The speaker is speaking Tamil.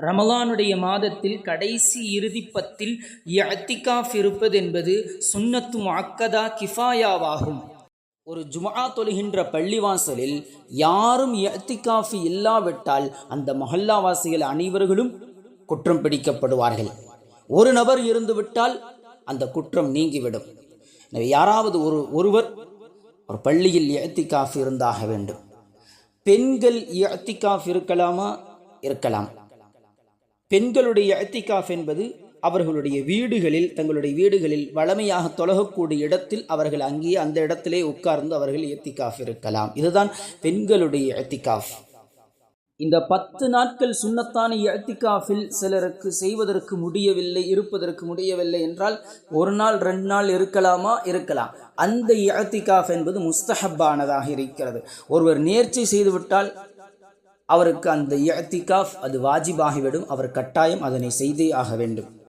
ரமலானுடைய மாதத்தில் கடைசி இறுதி பத்தில் இஅத்திகாஃப் இருப்பது என்பது சுன்னத்து முஅக்கதா கிஃபாயாவாகும். ஒரு ஜுமா தொழுகின்ற பள்ளிவாசலில் யாரும் இஅத்திகாஃப் இல்லாவிட்டால் அந்த மொஹல்லாவாசிகள் அனைவர்களும் குற்றம் பிடிக்கப்படுவார்கள். ஒரு நபர் இருந்துவிட்டால் அந்த குற்றம் நீங்கிவிடும். எனவே யாராவது ஒரு ஒருவர் ஒரு பள்ளியில் எத்திகாஃப் இருந்தாக வேண்டும். பெண்கள் எத்திகாஃப் இருக்கலாமா? இருக்கலாம். பெண்களுடைய இஅத்திகாஃப் என்பது அவர்களுடைய வீடுகளில் தங்களுடைய வீடுகளில் வளமையாக தொலகக்கூடிய இடத்தில் அவர்கள் அங்கேயே அந்த இடத்திலே உட்கார்ந்து அவர்கள் எத்திகாஃப் இருக்கலாம். இதுதான் பெண்களுடைய எத்திகாஃப் இந்த பத்து நாட்கள் சுன்னத்தான இயத்திகாஃபில் சிலருக்கு செய்வதற்கு முடியவில்லை இருப்பதற்கு முடியவில்லை என்றால் ஒரு நாள் ரெண்டு நாள் இருக்கலாமா? இருக்கலாம். அந்த இயத்திகாஃப் என்பது முஸ்தஹப்பானதாக இருக்கிறது. ஒருவர் நேர்ச்சி செய்துவிட்டால் அவருக்கு அந்த இயத்திகாஃப் அது வாஜிபாகிவிடும். அவர் கட்டாயம் அதனை செய்தே ஆக வேண்டும்.